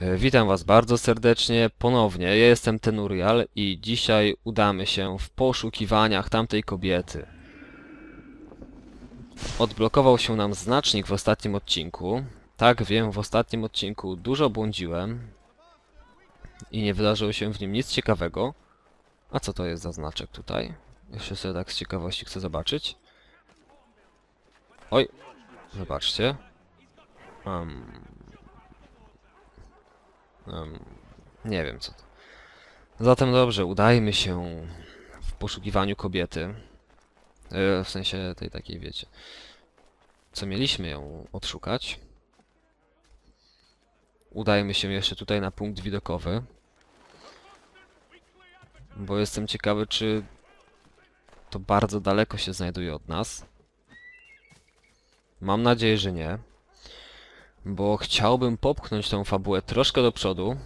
E, Witam Was bardzo serdecznie ponownie. Ja jestem Tenurial i dzisiaj udamy się w poszukiwaniach tamtej kobiety. Odblokował się nam znacznik w ostatnim odcinku. Tak wiem, w ostatnim odcinku dużo błądziłem i nie wydarzyło się w nim nic ciekawego. A co to jest za znaczek tutaj? Jeszcze sobie tak z ciekawości chcę zobaczyć. Oj, zobaczcie. Um, Em, nie wiem co to. Zatem dobrze, udajmy się w poszukiwaniu kobiety. E, w sensie tej takiej, wiecie. Co mieliśmy ją odszukać. Udajmy się jeszcze tutaj na punkt widokowy. Bo jestem ciekawy, czy to bardzo daleko się znajduje od nas. Mam nadzieję, że nie. Bo chciałbym popchnąć tą fabułę troszkę do przodu.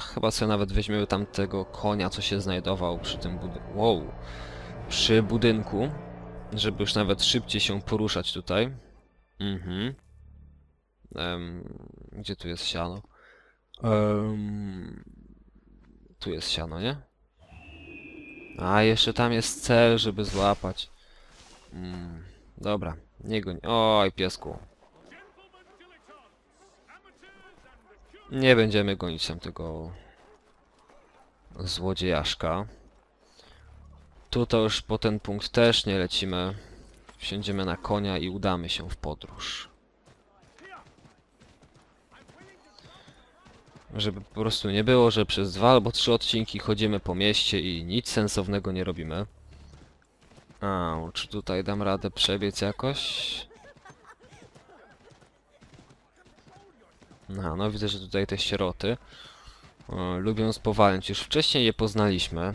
Chyba sobie nawet weźmiemy tamtego konia, co się znajdował przy tym budynku. Wow. Przy budynku. Żeby już nawet szybciej się poruszać tutaj. Mhm. Em, gdzie tu jest siano? Em, tu jest siano, nie? A, jeszcze tam jest cel, żeby złapać. Mm, dobra, nie goń. Oj, piesku. Nie będziemy gonić tam tego złodziejaszka. Tu to już po ten punkt też nie lecimy. Wsiądziemy na konia i udamy się w podróż. Żeby po prostu nie było, że przez dwa albo trzy odcinki chodzimy po mieście i nic sensownego nie robimy. A, czy tutaj dam radę przebiec jakoś? No, no widzę, że tutaj te sieroty e, lubią spowalniać. Już wcześniej je poznaliśmy.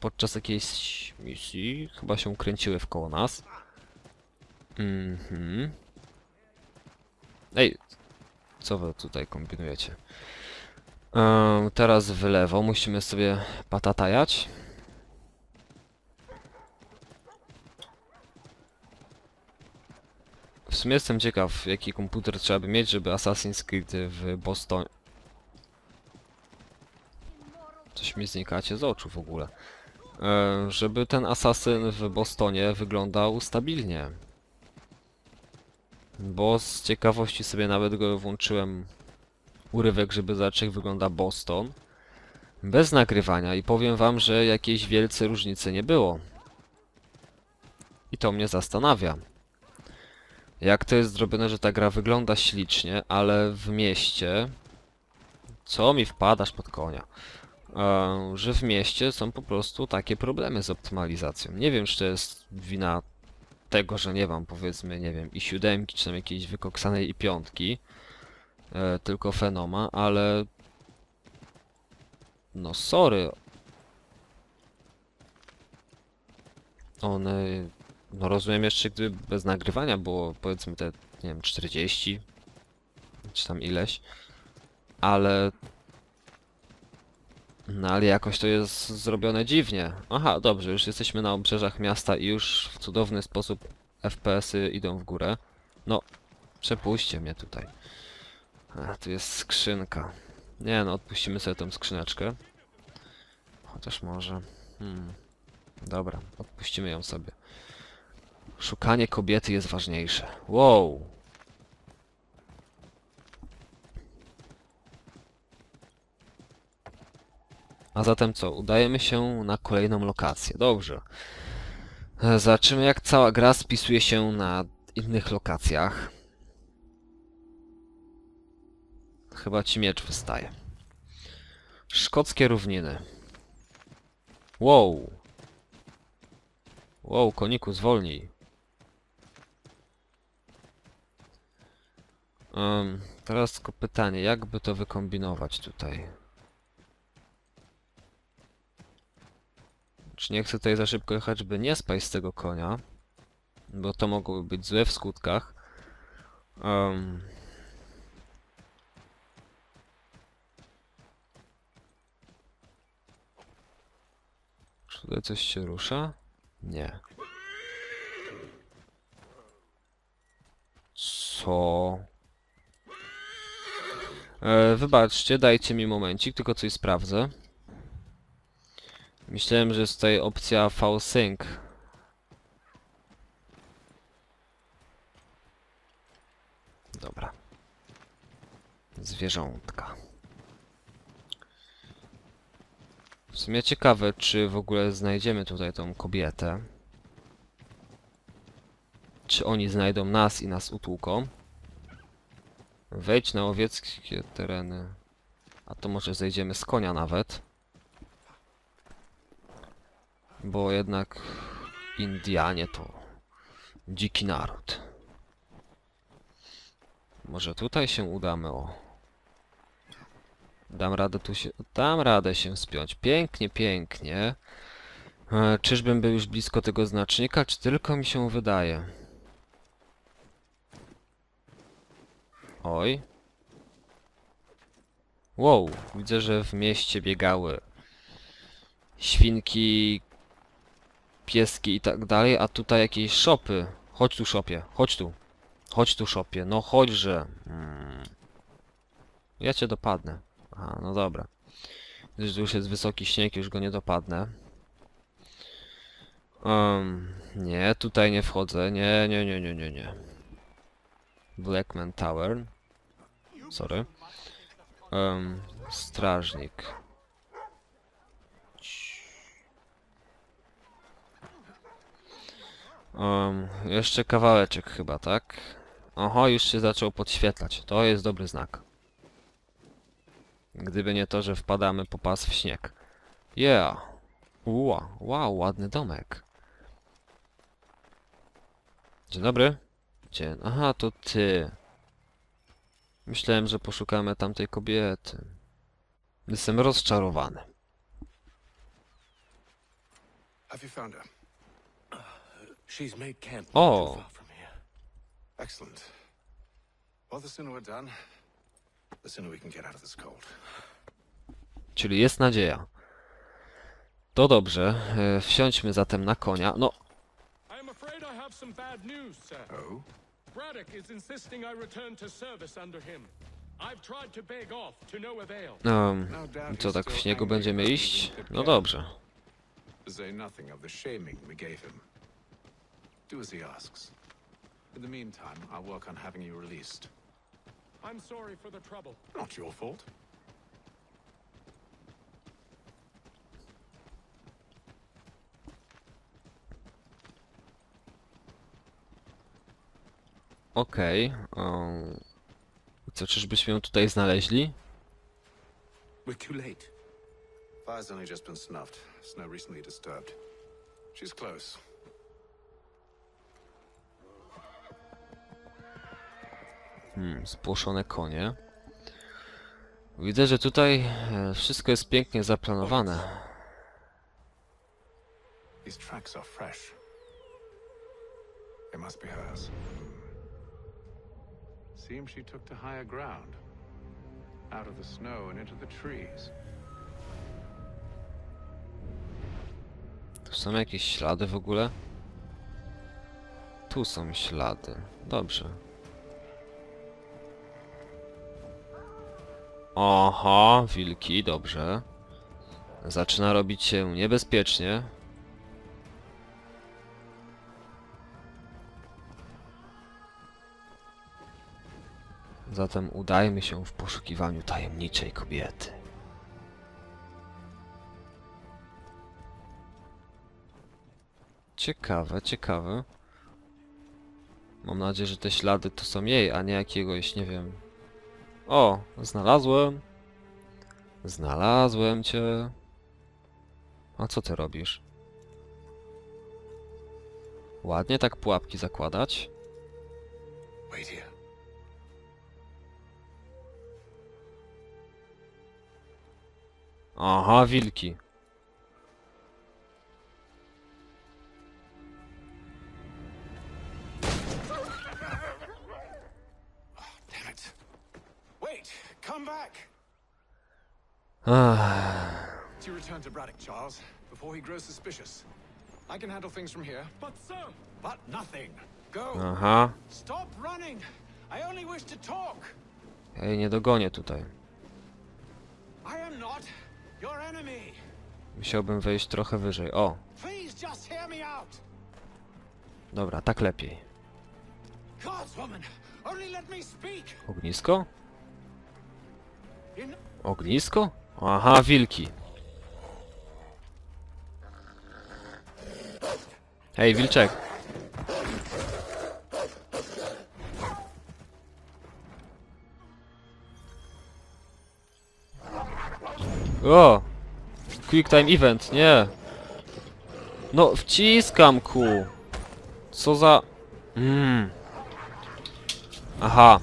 Podczas jakiejś misji chyba się kręciły w koło nas. Mhm. Ej, co wy tutaj kombinujecie? E, teraz w lewo musimy sobie patatajać. W sumie jestem ciekaw, jaki komputer trzeba by mieć, żeby Assassin's Creed w Boston... Coś mi znikacie z oczu w ogóle. E, żeby ten asasyn w Bostonie wyglądał stabilnie. Bo z ciekawości sobie nawet go włączyłem urywek, żeby zobaczyć jak wygląda Boston. Bez nagrywania i powiem wam, że jakiejś wielce różnicy nie było. I to mnie zastanawia. Jak to jest zrobione, że ta gra wygląda ślicznie, ale w mieście... Co mi wpadasz pod konia? E, że w mieście są po prostu takie problemy z optymalizacją. Nie wiem, czy to jest wina tego, że nie mam powiedzmy, nie wiem, i siódemki, czy tam jakiejś wykoksanej i piątki, e, tylko Fenoma, ale... No sorry. One no rozumiem jeszcze, gdyby bez nagrywania było powiedzmy te, nie wiem, 40 czy tam ileś, ale no ale jakoś to jest zrobione dziwnie. Aha, dobrze, już jesteśmy na obrzeżach miasta i już w cudowny sposób FPS-y idą w górę. No, przepuśćcie mnie tutaj. A, tu jest skrzynka. Nie no, odpuścimy sobie tą skrzyneczkę. Chociaż może... Hmm. Dobra, odpuścimy ją sobie. Szukanie kobiety jest ważniejsze. Wow. A zatem co? Udajemy się na kolejną lokację. Dobrze. E, Zobaczymy jak cała gra spisuje się na innych lokacjach. Chyba ci miecz wystaje. Szkockie równiny. Wow. Wow, koniku, zwolnij. Um, teraz tylko pytanie, jak by to wykombinować tutaj? Czy nie chcę tutaj za szybko jechać, żeby nie spać z tego konia? Bo to mogłoby być złe w skutkach. Um, czy tutaj coś się rusza? Nie. Co? E, wybaczcie, dajcie mi momencik, tylko coś sprawdzę. Myślałem, że jest tutaj opcja V-Sync. Dobra. Zwierzątka. W sumie ciekawe, czy w ogóle znajdziemy tutaj tą kobietę. Czy oni znajdą nas i nas utłuką? Wejdź na łowieckie tereny. A to może zejdziemy z konia nawet. Bo jednak Indianie to dziki naród. Może tutaj się udamy, o. Dam radę tu się... Dam radę się spiąć. Pięknie, pięknie. E, czyżbym był już blisko tego znacznika, czy tylko mi się wydaje? Oj. Wow, widzę, że w mieście biegały świnki, pieski i tak dalej, a tutaj jakieś szopy. Chodź tu, szopie, chodź tu. Chodź tu, szopie, no chodźże. Hmm. Ja cię dopadnę. Aha, no dobra. Gdyż tu już jest wysoki śnieg, już go nie dopadnę. Um, nie, tutaj nie wchodzę. Nie, nie, nie, nie, nie, nie. Blackman Tower. Sorry. Um, strażnik. Um, jeszcze kawałeczek chyba, tak? Oho, już się zaczął podświetlać. To jest dobry znak. Gdyby nie to, że wpadamy po pas w śnieg. Yeah. Ua, wow, ładny domek. Dzień dobry. Dzień. Aha, to ty. Myślałem, że poszukamy tamtej kobiety. Jestem rozczarowany. Have you found her? She's made camp not Oh. too far from here. Excellent. Well, the sooner we're done, the sooner we can get out of this cold. Czyli jest nadzieja. To dobrze. E, wsiądźmy zatem na konia. No, afraid I have some bad news, sir. Oh? Braddock is insisting I return to service under him. I've tried to beg off, to no avail. um, No doubt co he's tak w śniegu będziemy iść? No dobrze. Say nothing of the shaming we gave him. Do as he asks. In the meantime, I'll work on having you released. I'm sorry for the trouble. Not your fault. Okej. um, Co, czyżbyśmy ją tutaj znaleźli? We're too late. Fire's only just been snuffed. Snow recently disturbed. She's close. Hmm, spłoszone konie. Widzę, że tutaj e, wszystko jest pięknie zaplanowane. These tracks are fresh. They must be hers. Seems she took to higher ground. Out of the snow and into the trees. Tu są jakieś ślady w ogóle? Tu są ślady. Dobrze. Aha, wilki, dobrze. Zaczyna robić się niebezpiecznie. Zatem udajmy się w poszukiwaniu tajemniczej kobiety. Ciekawe, ciekawe. Mam nadzieję, że te ślady to są jej, a nie jakiegoś, nie wiem. O, znalazłem. Znalazłem cię. A co ty robisz? Ładnie tak pułapki zakładać. Wait here. Aha, wilki. Damn it. Wait! Come back! Ach, To return to Braddock, Charles, before he grows suspicious. I can handle things from here, But, sir, but nothing. Go! aha. Stop running! I only wish to talk. Jej nie dogonię tutaj. I am not. Musiałbym wejść trochę wyżej. O, dobra, tak lepiej. Ognisko? Ognisko? Aha, wilki. Hej, wilczek. O! Quick time event, nie. No, wciskam ku. Co za... Mmm. Aha.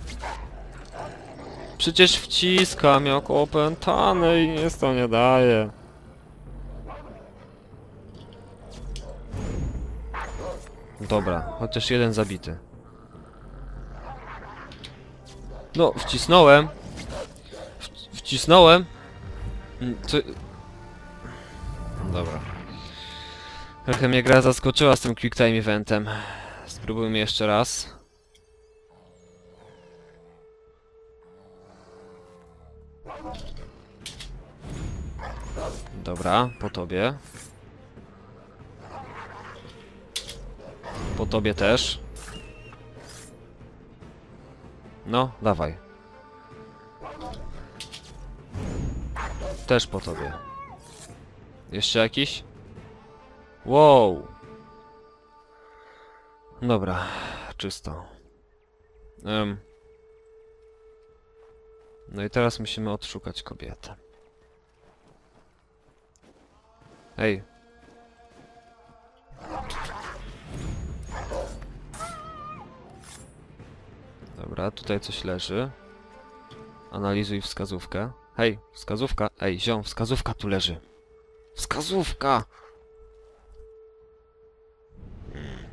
Przecież wciskam jak opętany i nic to nie daje. Dobra, chociaż jeden zabity. No, wcisnąłem. Wcisnąłem. Mm, Co... Dobra. Trochę mnie gra zaskoczyła z tym quick time eventem. Spróbujmy jeszcze raz. Dobra, po tobie. Po tobie też. No, dawaj. Też po tobie. Jeszcze jakiś? Wow. Dobra, czysto. Em. No i teraz musimy odszukać kobietę. Ej. Dobra, tutaj coś leży. Analizuj wskazówkę. Hej, wskazówka. Ej, ziom, wskazówka tu leży. Wskazówka! Hmm.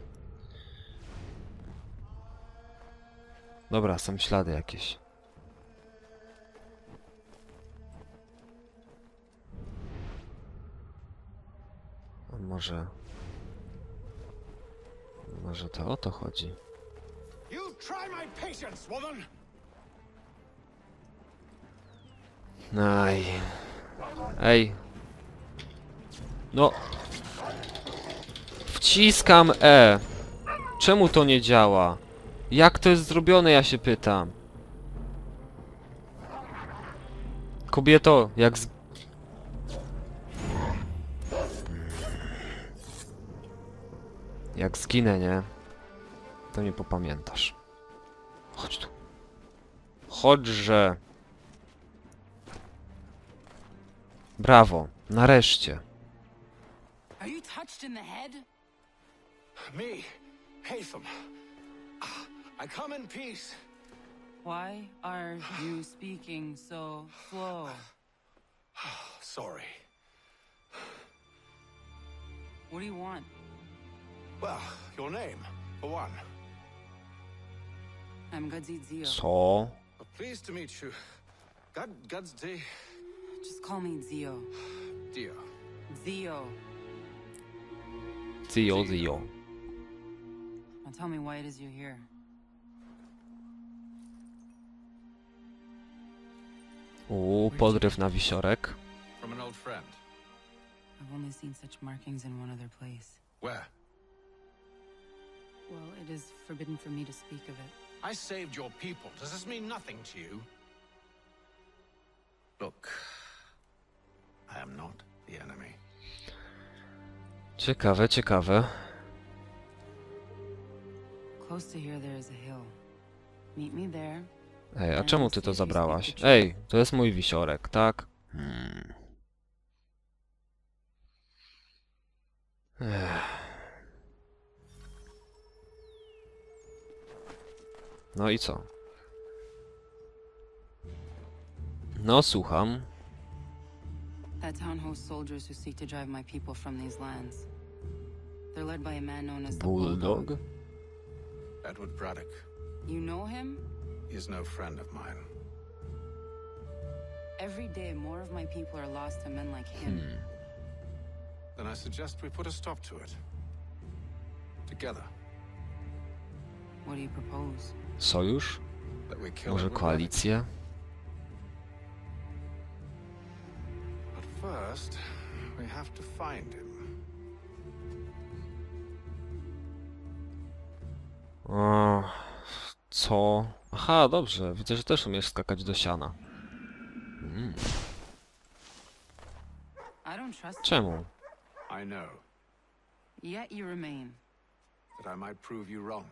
Dobra, są ślady jakieś. A może... Może to o to chodzi? you try my patience, woman. Aj. Ej. No. Wciskam E. Czemu to nie działa? Jak to jest zrobione, ja się pytam. Kobieto, jak z... Jak zginę, nie? To nie popamiętasz. Chodź tu. Chodźże. Brawo, nareszcie. Are you touched in the head? Me, Hatham. Ah, I come in peace. Why are you speaking so slow? Sorry. What do you want? Well, your name, for one. I'm Gadzit Zio. Co? Pleased to meet you. God, God's day, Just call me Zio. dear. Zio. Zio, zio. Now tell me why it is you're here. Uuu, podryw na wisiorek. From an old friend. I've only seen such markings in one other place. Where? Well, it is forbidden for me to speak of it. I saved your people. Does this mean nothing to you? Look, I am not the enemy. Ciekawe, ciekawe. Close to here, there is a hill. Meet me there. Ej, a czemu ty to zabrałaś? Ej, to jest mój wisiorek, tak? Hmm. Ech. No i co? No, słucham. That town hosts soldiers who seek to drive my people from these lands. They're led by a man known as the Bulldog? Edward Braddock. You know him? He is no friend of mine. Every day, more of my people are lost to men like him. Hmm. Then I suggest we put a stop to it. Together. What do you propose? Sojusz? That we kill Może everyone? koalicję? First, we have to find him. O, co? Aha, dobrze. Widzę, że też umiesz skakać do siana. I don't trust you. Czemu? I know Yet you remain. that I might prove you wrong.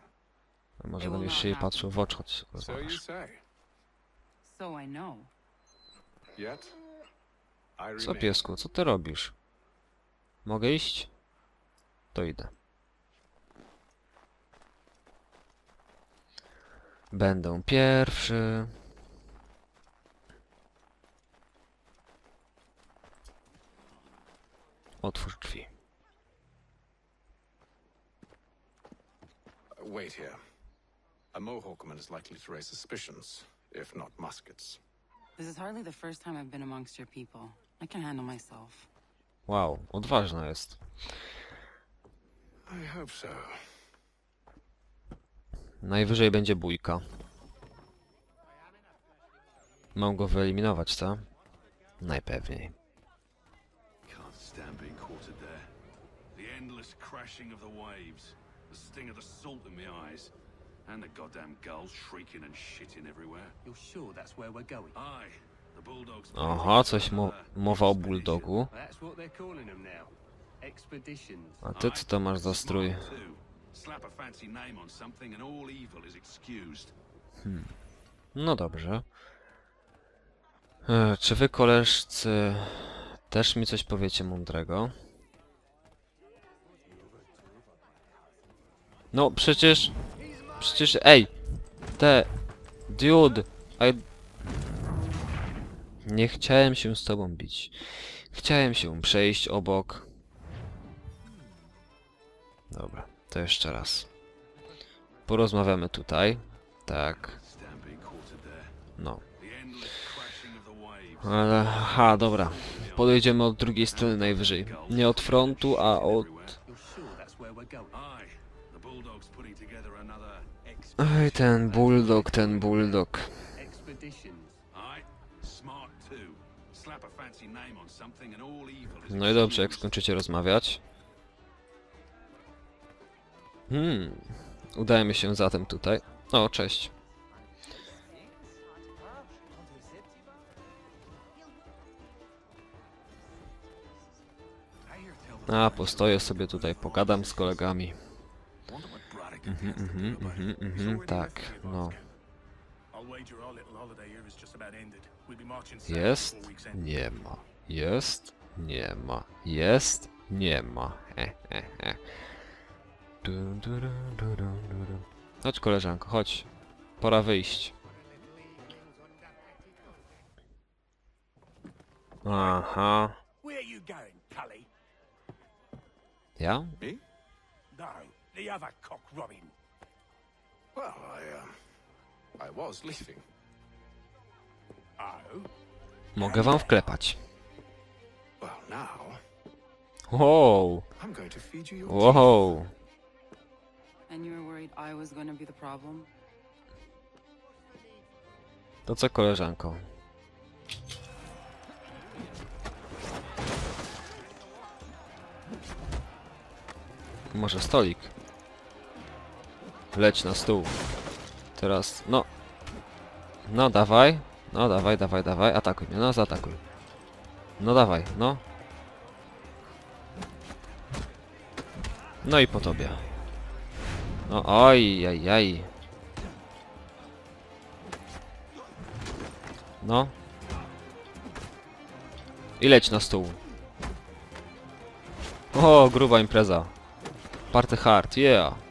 Może będziesz się jej patrzył w oczy, choć So you say. So I know. Yet, Co piesku, co ty robisz? Mogę iść? To idę. Będę pierwszy. Otwórz drzwi. Wait here. A Mohawkman is likely to raise suspicions, if not muskets. This is hardly the first time I've been amongst your people. I can handle myself. Wow, odważna jest. I hope so. Najwyżej będzie bójka. Mam go wyeliminować, co? Najpewniej. Can't stand being quartered there. The endless crashing of the waves, the sting of the salt in my eyes, and the goddamn gulls shrieking and shitting everywhere. You're sure that's where we're going? Aye, the bulldogs. Aha, coś mo mowa o bulldogu. That's what they're calling them now. Expeditions. A ty co to masz za strój? Slap a fancy name on something and all evil is excused. No dobrze. E, czy wy koleżcy też mi coś powiecie mądrego? No przecież... Przecież... Ej! Te... Dude! I... Nie chciałem się z tobą bić. Chciałem się przejść obok. Dobra, to jeszcze raz. Porozmawiamy tutaj. Tak, no. Ale, aha, dobra. Podejdziemy od drugiej strony najwyżej. Nie od frontu, a od... Oj, ten bulldog, ten bulldog. No i dobrze, jak skończycie rozmawiać. Hmm. Udajemy się zatem tutaj. O, cześć. A, postoję sobie tutaj, pogadam z kolegami. Mhm, mhm, mhm, mhm, tak, no. Jest? Nie ma. Jest? Nie ma. Jest? Nie ma. He, he, he. Du, du, du, du, du, du, du. Chodź koleżanko, chodź. Pora wyjść. Aha. Ja? Me? No, the other cock Robin. Well, I, um, I was leaving. Oh? Mogę wam wklepać. Well, now, Wow. I'm going to feed you your Wow. And you were worried I was going to be the problem? To co koleżanko? Może stolik? Leć na stół. Teraz, no. No, dawaj. No, dawaj, dawaj, dawaj. Atakuj mnie, no, zaatakuj. No, dawaj, no. No i po tobie. No, oj, jaj, jaj. No. I leć na stół. O, gruba impreza. Party hard, yeah.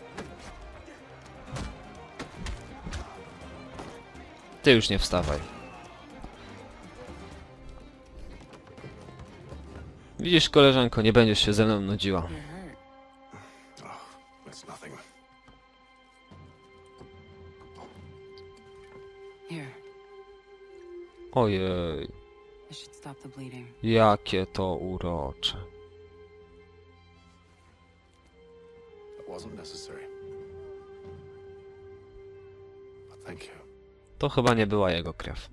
Ty już nie wstawaj. Widzisz, koleżanko, nie będziesz się ze mną nudziła. Ojej, jakie to urocze. That wasn't necessary. But. To chyba nie była jego krew.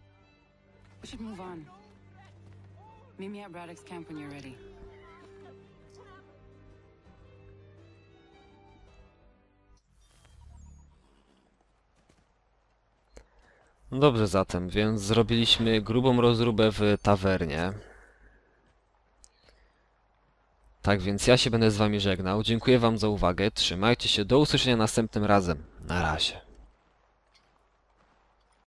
Dobrze zatem, więc zrobiliśmy grubą rozróbę w tawernie. Tak więc ja się będę z wami żegnał. Dziękuję wam za uwagę. Trzymajcie się. Do usłyszenia następnym razem. Na razie.